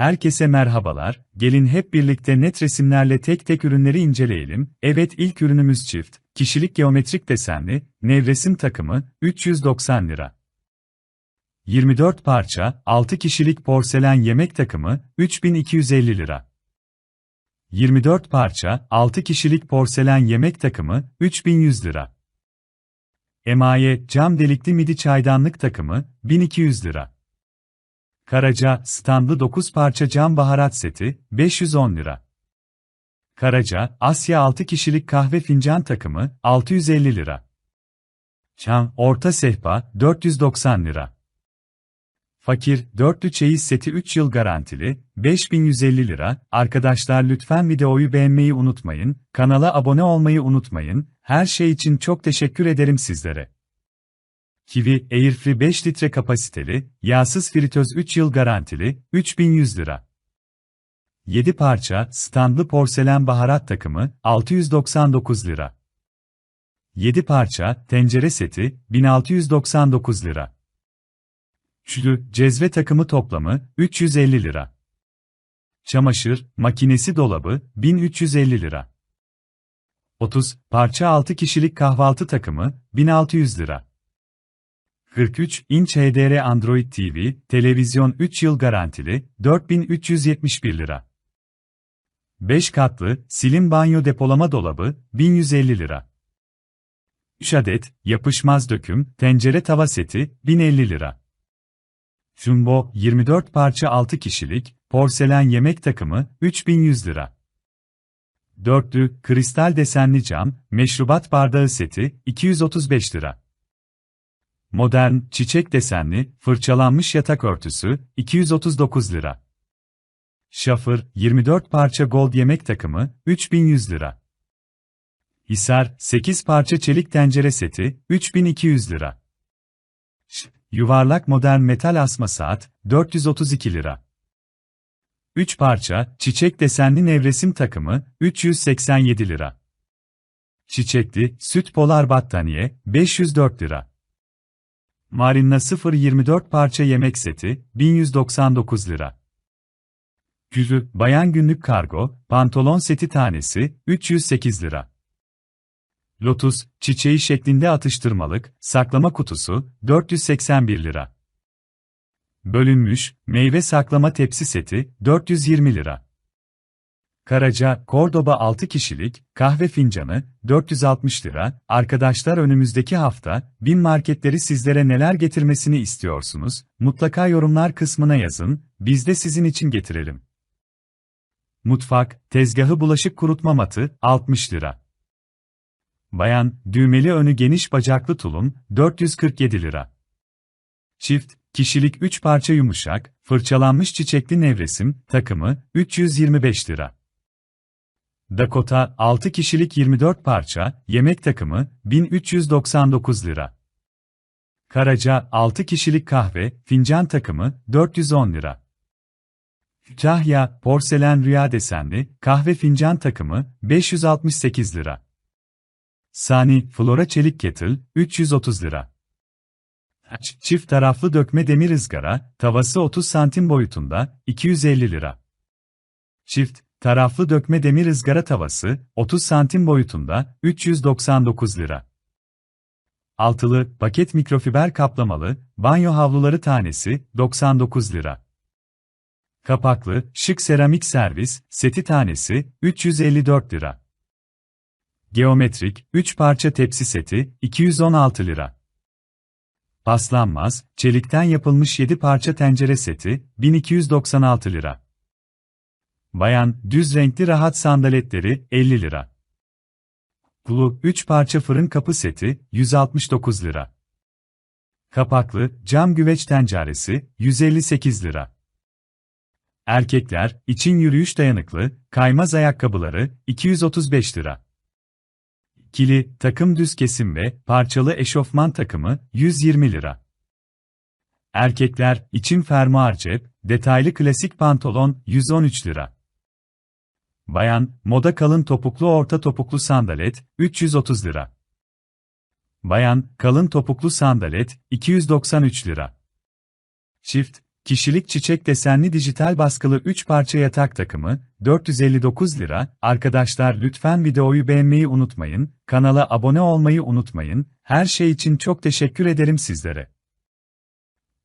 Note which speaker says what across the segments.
Speaker 1: Herkese merhabalar, gelin hep birlikte net resimlerle tek tek ürünleri inceleyelim. Evet ilk ürünümüz çift, kişilik geometrik desenli, nevresim takımı, 390 lira. 24 parça, 6 kişilik porselen yemek takımı, 3250 lira. 24 parça, 6 kişilik porselen yemek takımı, 3100 lira. Emaye, cam delikli midi çaydanlık takımı, 1200 lira. Karaca, standlı 9 parça cam baharat seti, 510 lira. Karaca, Asya 6 kişilik kahve fincan takımı, 650 lira. Çam, orta sehpa, 490 lira. Fakir, dörtlü çeyiz seti 3 yıl garantili, 5150 lira. Arkadaşlar lütfen videoyu beğenmeyi unutmayın, kanala abone olmayı unutmayın, her şey için çok teşekkür ederim sizlere. Kiwi Airfree 5 litre kapasiteli, yağsız fritöz 3 yıl garantili, 3100 lira. 7 parça, standlı porselen baharat takımı, 699 lira. 7 parça, tencere seti, 1699 lira. Üçlü, cezve takımı toplamı, 350 lira. Çamaşır, makinesi dolabı, 1350 lira. 30, parça 6 kişilik kahvaltı takımı, 1600 lira. 43 inç HDR Android TV, televizyon 3 yıl garantili, 4371 lira. 5 katlı, silim banyo depolama dolabı, 1150 lira. 3 adet, yapışmaz döküm, tencere tava seti, 1050 lira. Jumbo, 24 parça 6 kişilik, porselen yemek takımı, 3100 lira. Dörtlü, kristal desenli cam, meşrubat bardağı seti, 235 lira. Modern, çiçek desenli, fırçalanmış yatak örtüsü, 239 lira. Şafır, 24 parça gold yemek takımı, 3100 lira. Hisar, 8 parça çelik tencere seti, 3200 lira. Yuvarlak modern metal asma saat, 432 lira. 3 parça, çiçek desenli nevresim takımı, 387 lira. Çiçekli, süt polar battaniye, 504 lira. Marinna 024 parça yemek seti, 1199 lira. Güzü, bayan günlük kargo, pantolon seti tanesi, 308 lira. Lotus, çiçeği şeklinde atıştırmalık, saklama kutusu, 481 lira. Bölünmüş, meyve saklama tepsi seti, 420 lira. Karaca, Cordoba 6 kişilik, kahve fincanı, 460 lira. Arkadaşlar önümüzdeki hafta, bin marketleri sizlere neler getirmesini istiyorsunuz? Mutlaka yorumlar kısmına yazın, biz de sizin için getirelim. Mutfak, tezgahı bulaşık kurutma matı, 60 lira. Bayan, düğmeli önü geniş bacaklı tulum, 447 lira. Çift, kişilik 3 parça yumuşak, fırçalanmış çiçekli nevresim, takımı, 325 lira. Dakota, 6 kişilik 24 parça, yemek takımı, 1399 lira. Karaca, 6 kişilik kahve, fincan takımı, 410 lira. Kütahya, porselen rüya desenli, kahve fincan takımı, 568 lira. Sani, Flora çelik kettle, 330 lira. Çift taraflı dökme demir ızgara, tavası 30 santim boyutunda, 250 lira. Çift, Taraflı dökme demir ızgara tavası, 30 santim boyutunda, 399 lira. Altılı, paket mikrofiber kaplamalı, banyo havluları tanesi, 99 lira. Kapaklı, şık seramik servis, seti tanesi, 354 lira. Geometrik, 3 parça tepsi seti, 216 lira. Paslanmaz, çelikten yapılmış 7 parça tencere seti, 1296 lira. Bayan, düz renkli rahat sandaletleri, 50 lira. Kulu, 3 parça fırın kapı seti, 169 lira. Kapaklı, cam güveç tenceresi, 158 lira. Erkekler, için yürüyüş dayanıklı, kaymaz ayakkabıları, 235 lira. Kili, takım düz kesim ve parçalı eşofman takımı, 120 lira. Erkekler, için fermuar cep, detaylı klasik pantolon, 113 lira. Bayan, moda kalın topuklu orta topuklu sandalet, 330 lira. Bayan, kalın topuklu sandalet, 293 lira. Çift, Kişilik çiçek desenli dijital baskılı 3 parça yatak takımı, 459 lira. Arkadaşlar lütfen videoyu beğenmeyi unutmayın, kanala abone olmayı unutmayın, her şey için çok teşekkür ederim sizlere.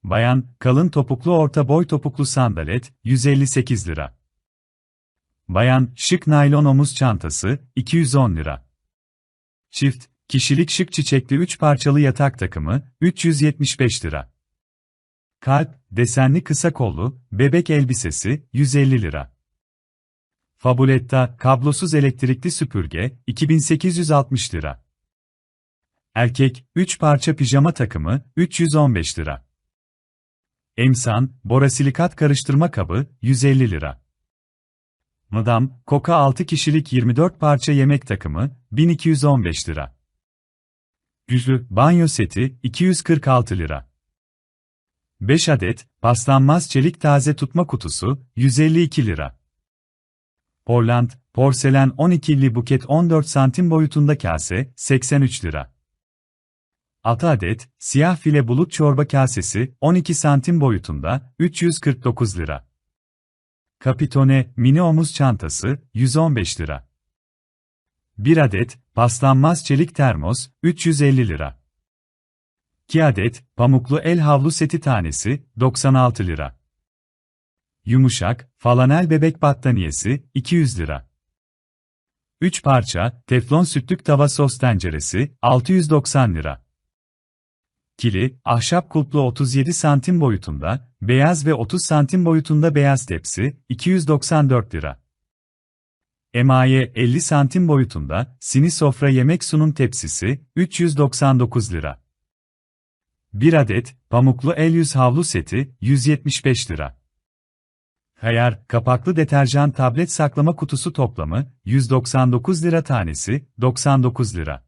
Speaker 1: Bayan, kalın topuklu orta boy topuklu sandalet, 158 lira. Bayan, şık naylon omuz çantası, 210 lira. Çift, kişilik şık çiçekli 3 parçalı yatak takımı, 375 lira. Kalp, desenli kısa kollu, bebek elbisesi, 150 lira. Fabuletta, kablosuz elektrikli süpürge, 2860 lira. Erkek, 3 parça pijama takımı, 315 lira. Emsan, borasilikat karıştırma kabı, 150 lira. Madam, Koka 6 kişilik 24 parça yemek takımı, 1215 lira. Yüzlü, banyo seti, 246 lira. 5 adet, paslanmaz çelik taze tutma kutusu, 152 lira. Portland, porselen 12'li buket 14 santim boyutunda kase, 83 lira. 6 adet, siyah file bulut çorba kasesi, 12 santim boyutunda, 349 lira. Capitone, mini omuz çantası, 115 lira. 1 adet, paslanmaz çelik termos, 350 lira. 2 adet, pamuklu el havlu seti tanesi, 96 lira. Yumuşak, falanel bebek battaniyesi, 200 lira. 3 parça, teflon sütlük tava sos tenceresi, 690 lira. Kili, ahşap kulplu 37 santim boyutunda, beyaz ve 30 santim boyutunda beyaz tepsi, 294 lira. Emaye 50 santim boyutunda, sini sofra yemek sunum tepsisi, 399 lira. 1 adet, pamuklu el yüz havlu seti, 175 lira. Hayar, kapaklı deterjan tablet saklama kutusu toplamı, 199 lira tanesi, 99 lira.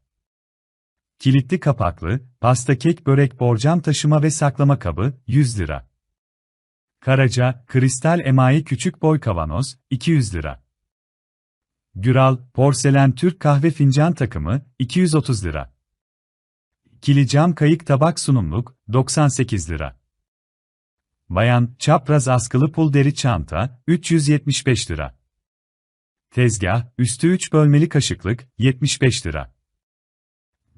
Speaker 1: Kilitli kapaklı, pasta kek börek borcam taşıma ve saklama kabı, 100 lira. Karaca, kristal emayi küçük boy kavanoz, 200 lira. Güral, porselen Türk kahve fincan takımı, 230 lira. Kili cam kayık tabak sunumluk, 98 lira. Bayan, çapraz askılı pul deri çanta, 375 lira. Tezgah, üstü 3 bölmeli kaşıklık, 75 lira.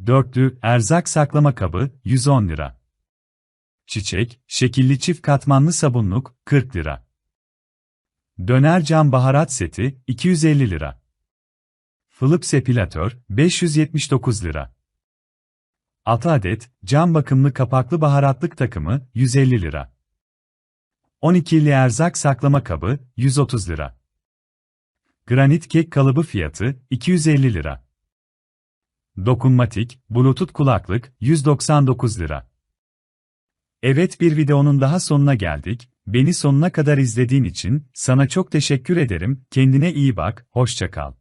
Speaker 1: Dörtlü, erzak saklama kabı, 110 lira. Çiçek, şekilli çift katmanlı sabunluk, 40 lira. Döner cam baharat seti, 250 lira. Philips epilatör, 579 lira. 6 adet, cam bakımlı kapaklı baharatlık takımı, 150 lira. 12'li erzak saklama kabı, 130 lira. Granit kek kalıbı fiyatı, 250 lira. Dokunmatik, Bluetooth kulaklık, 199 lira. Evet bir videonun daha sonuna geldik. Beni sonuna kadar izlediğin için sana çok teşekkür ederim. Kendine iyi bak, hoşça kal.